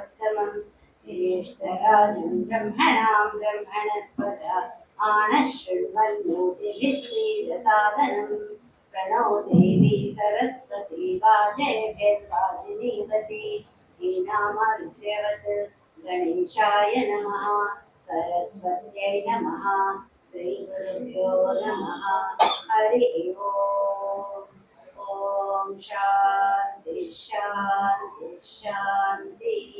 उपस्थमम् ज्येष्ठराजं ब्रह्मणां ब्रह्मणस्पद आणः शृण्वन्नोतिभिः श्रीरसादनम् प्रणो देवी सरस्वती वाजयभिर्वाजिनीवती हीनामरुद्यवत् गणेशाय नमः सरस्वत्यै नमः श्रीगुरुभ्यो नमः हरिः ओम् ॐ शान्ति शान्ति शान्तिः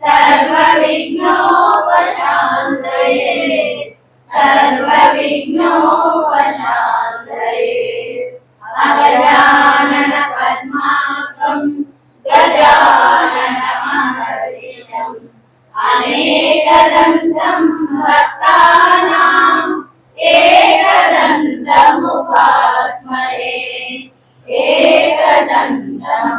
सर्वविघ्नोपशान्तये सर्वविघ्नोपशान्तये अगजानन पद्माकं गजाननमहर्निशम् अनेकदन्तं भक्तानाम् एकदन्तमुपास्महे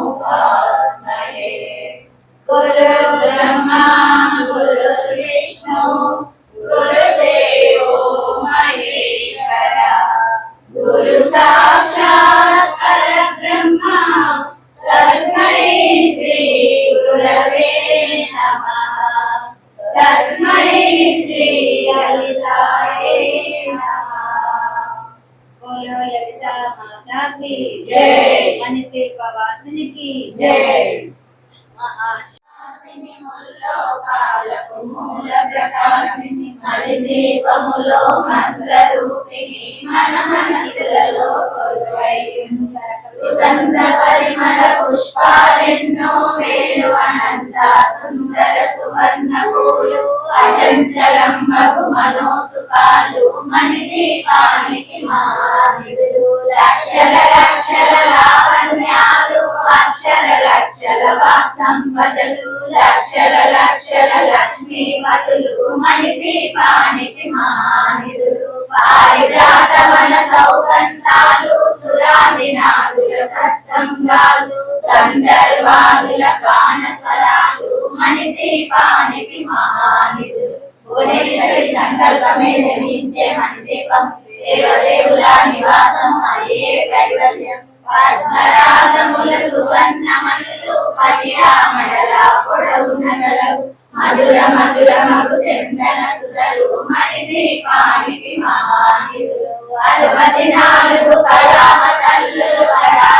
एकदन्तमुपास्महे गुरुर्ब्रह्मा శ్రీ గురవే నమః. తస్మై శ్రీ లలితాయే నమః. బోలో లలితా మాతా కి జై అనిపేప మూల ప్రకాశిని హరిదీపములో మంత్ర రూపిణి మన మనసులలో కొలువై సుగంధ పరిమళ పుష్పాలెన్నో వేలు అనంత సుందర సువర్ణ పూలు అచంచలం మగు మనోసుకాలు. మణి దీపానికి మానిదులు లక్షల లక్షల లావణ్యాలు అక్షర లక్షల వాక్ సంపదలు లక్షల లక్షల లక్ష్మీపతులు మణి దీపానికి మానిదులు పారిజాత వన సౌగంధాలు సురాది నాగుల సత్సంగాలు గంధర్వాదుల గాన స్వరాలు మణి దీపానికి మానిదులు భువనేశ్వరి సంకల్పమే జనించే మణి దీపం దేవదేవుల నివాసం అదే కైవల్యం. పద్మరాగముల సువర్ణమణులు పర్యామడల పొడవున గలవు మధుర మధుర మగు చందన సుధలు మణి దీపానికి మహానిధులు అరవది నాలుగు కళామ తల్లులు వరాలు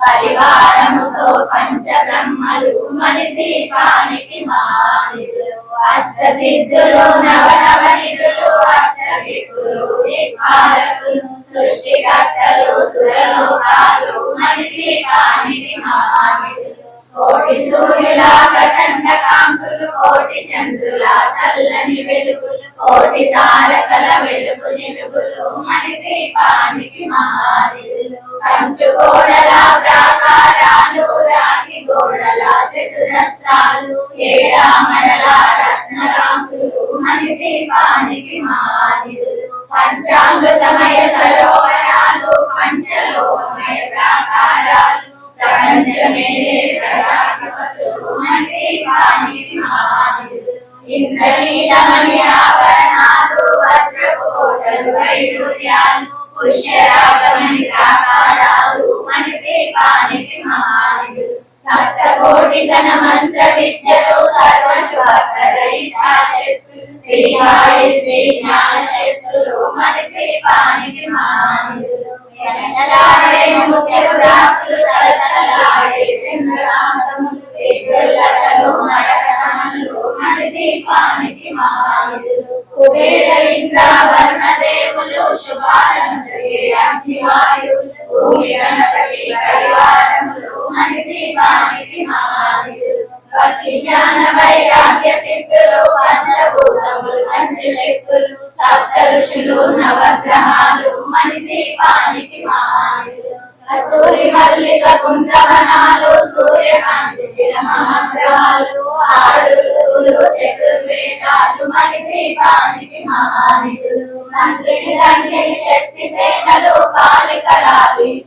పరివారముతో పంచబ్రహ్మలు మలి దీపానికి మహానిధులు అష్ట సిద్ధులు నవనవనిధులు అష్టదిక్కులు దిక్పాలకులు సృష్టికర్తలు సురలోకాలు మలి దీపానికి మహానిధులు కోటి సూర్యుల ప్రచండ కాంతులు కోటి చంద్రుల చల్లని వెలుగులు కోటి తారకల వెలుగు జిలుగులు మణి దీపానికి మహానిధులు కంచు గోడల ప్రాకారాలు రాగి గోడల చతురస్రాలు ఏడామడల రత్నరాసులు మణి దీపానికి మహానిధులు పంచామృతమయ సరోవరాలు పంచలోకమయ ప్రాకారాలు ప్రపంచమే ప్రజాధిపతులు మణి దీపానికి మహానిధులు ఇంద్రనీలమణి ఆభరణాలు వజ్రపు వైడూర్యాలు పుష్యరాగమణి ప్రాకారాలు సప్తకోటి మంత్ర విద్యలు జ్ఞాన శక్తులు రాసులు దీపానికి మహానిధులు కుబేర ఇంద్ర దేవులు శుభాలను శ్రీ అగ్నివాయువులు భూమి గణపతి పరివారములు మణి దీపానికి మహానిధులు భక్తి జ్ఞాన వైరాగ్య సిద్ధులు పంచభూతములు పంచశక్తులు సప్త ఋషులు నవగ్రహాలు మణి దీపానికి మహానిధులు కస్తూరి మల్లిక కుందవనాలు సూర్యకాంతి శిర మహాగ్రహాలు ఆరు గురువులు చతుర్వేదాలు మణి దీపానికి మహానిధులు తండ్రికి తండ్రికి శక్తి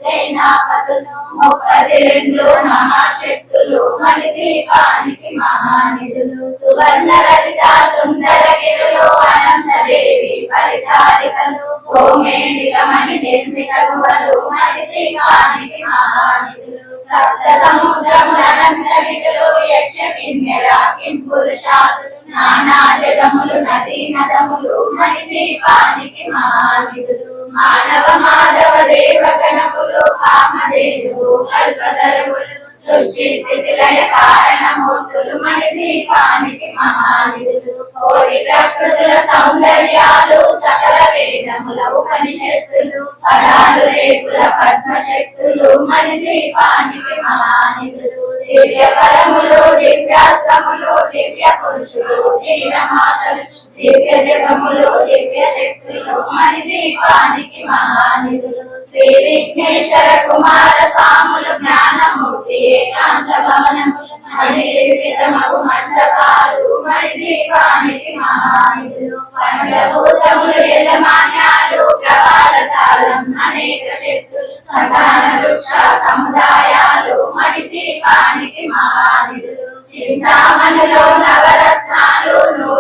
సేనాపతులు ముప్పది రెండు మహాశక్తులు మణి దీపానికి మహానిధులు సువర్ణ రజిత సుందర గిరులు అనంతదేవి పరిచారికలు గోమేధికమణి నిర్మిత గుహలు మణి దీపానికి మహానిధులు సప్త సముద్రము అనంత విధులు యక్ష కిన్నెర కింపురుషాలు నానా జగములు నదీ నదములు మణి దీపానికి మహానిధులు. మానవ మాధవ దేవ గణములు కామదేవులు కల్పతరువులు సృష్టి స్థితిలయ కారణమూర్తులు మన దీపానికి మహానిధులు కోటి ప్రకృతుల సౌందర్యాలు సకల వేదముల ఉపనిషత్తులు పదాలు రేకుల పద్మశక్తులు మన దీపానికి మహానిధులు దివ్య ఫలములు దివ్యాస్త్రములు దివ్య పురుషులు ధీరమాతలు దివ్య జగములు దివ్య శక్తులు మణి దీపానికి మహానిధులు. శ్రీ విఘ్నేశ్వర కుమార స్వాములు జ్ఞానమూర్తి ఏకాంత భవనములు. మణి నిర్మితమగు మండపాలు మణి దీపానికి మహానిధులు. పంచభూతములు యజమాన్యాలు ప్రవాళశాలం అనేక శక్తులు. సమాన వృక్ష సముదాయాలు మణి దీపానికి మహానిధులు. చింతామణిలో నవరత్నాలు నూరామణల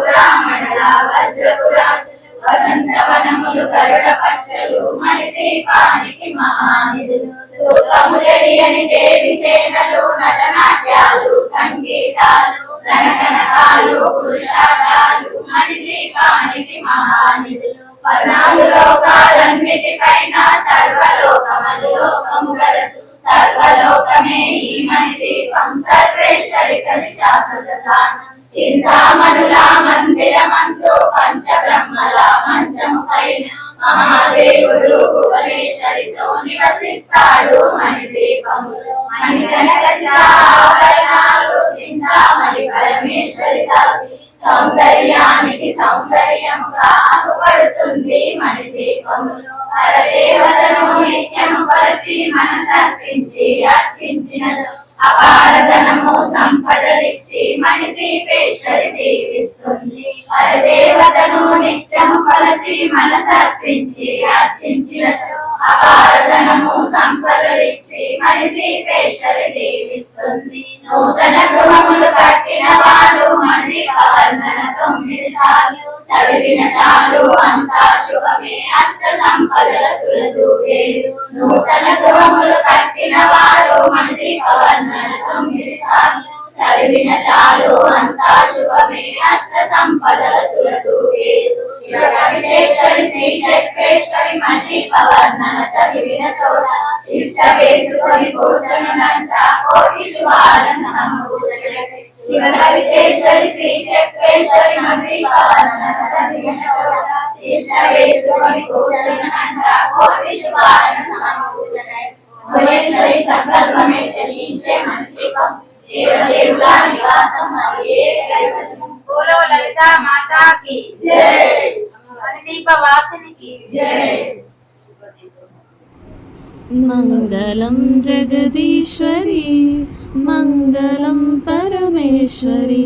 వజ్రపురాసులు వసంతవనములు గరుడ పచ్చలు మణి దీపానికి మహానిధులు. తూకము తెలియని దేవి సేనలు నటనాట్యాలు సంగీతాలు ధనకనకాలు పురుషార్థాలు మణి దీపానికి మహానిధులు. పద్నాలుగు లోకాలన్నిటిపైన సర్వలోకమను లోకము గలదు. సర్వలోకమే ఈ మణి దీపం సర్వేశ్వరి కది శాశ్వత స్థానం. చింతామణుల మందిరమందు పంచబ్రహ్మల మంచము పైన మహాదేవుడు భువనేశ్వరితో నివసిస్తాడు మణి దీపములు మణి కనక ఆభరణాలు చింతామణి పరమేశ్వరి దాచి సౌందర్యానికి సౌందర్యముగా ఆగుపడుతుంది మణి దీపములు పరదేవతను నిత్యము కొలచి మనసర్పించి అర్చించిన అపారధనము సంపదలిచ్చి మణి దీపేశ్వరి దీవిస్తుంది. పరదేవతను నిత్యము కొలచి మనసర్పించి అర్చించిన అపారధనము సంపదలిచ్చి మణి దీపేశ్వరి దీవిస్తుంది. నూతన గృహములు కట్టిన వారు మణి వర్ణన తొమ్మిది సార్లు. చదివిన చాలు అంతా శుభమే అష్ట సంపదల తులదు నూతన గృహములు కట్టిన వారు మణి వర్ణన తొమ్మిది సార్లు చదివిన చాలు అంతా శుభమే అష్ట సంపదల తులదు శివ కవితేశ్వరి శ్రీ చక్రేశ్వరి మణి చదివిన చోట ఇష్ట వేసుకొని కూర్చొనంట కోటి శుభాలను శివ కవితేశ్వరి శ్రీ చక్రేశ్వరి మణి చదివిన చోట ఇష్ట వేసుకొని కూర్చొనంట కోటి శుభాలను భువనేశ్వరి సంకల్పమే చెల్లించే మంత్రికం లలిత మాతాకి వాసినికి మంగళం జగదీశ్వరి మంగళం పరమేశ్వరి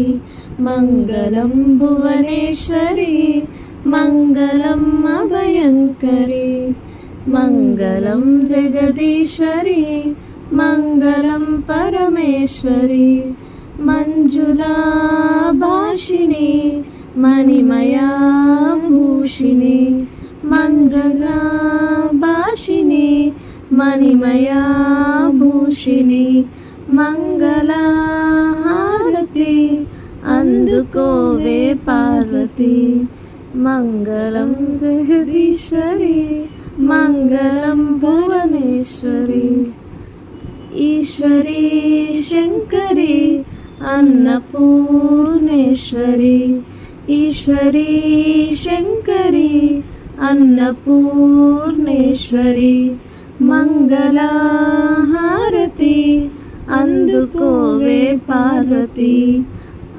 మంగళం భువనేశ్వరి మంగళం అభయంకరి. मङ्गलं जगदीश्वरी मङ्गलं परमेश्वरी मञ्जुला भाषिणी मणिमया भूषिणी मङ्गला भाषिणी मणिमया भूषिणी మంగళహారతి అందుకోవే పార్వతి మంగళం జగదీశ్వరి మంగళం భువనేశ్వరి. ఈశ్వరి శంకరి అన్నపూర్ణేశ్వరి. ఈశ్వరి శంకరి అన్నపూర్ణేశ్వరి. మంగళహారతి అందుకోవే పార్వతి.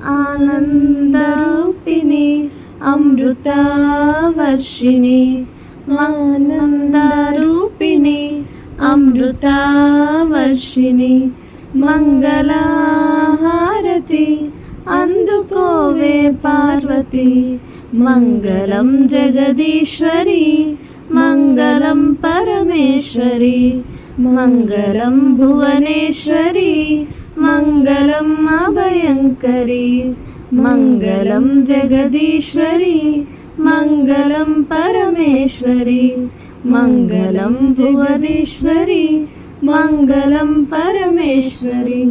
ఆనందరూపిణి అమృతవర్షిణి. ఆనందరూపిణి అమృతవర్షిణి మంగళహారతి అందుకోవే పార్వతి. మంగళం జగదీశ్వరి మంగళం పరమేశ్వరి. మంగళం భువనేశ్వరి మంగళం అభయంకరి. మంగళం జగదీశ్వరి मङ्गलं परमेश्वरी मङ्गलं भुवनेश्वरी मङ्गलं परमेश्वरी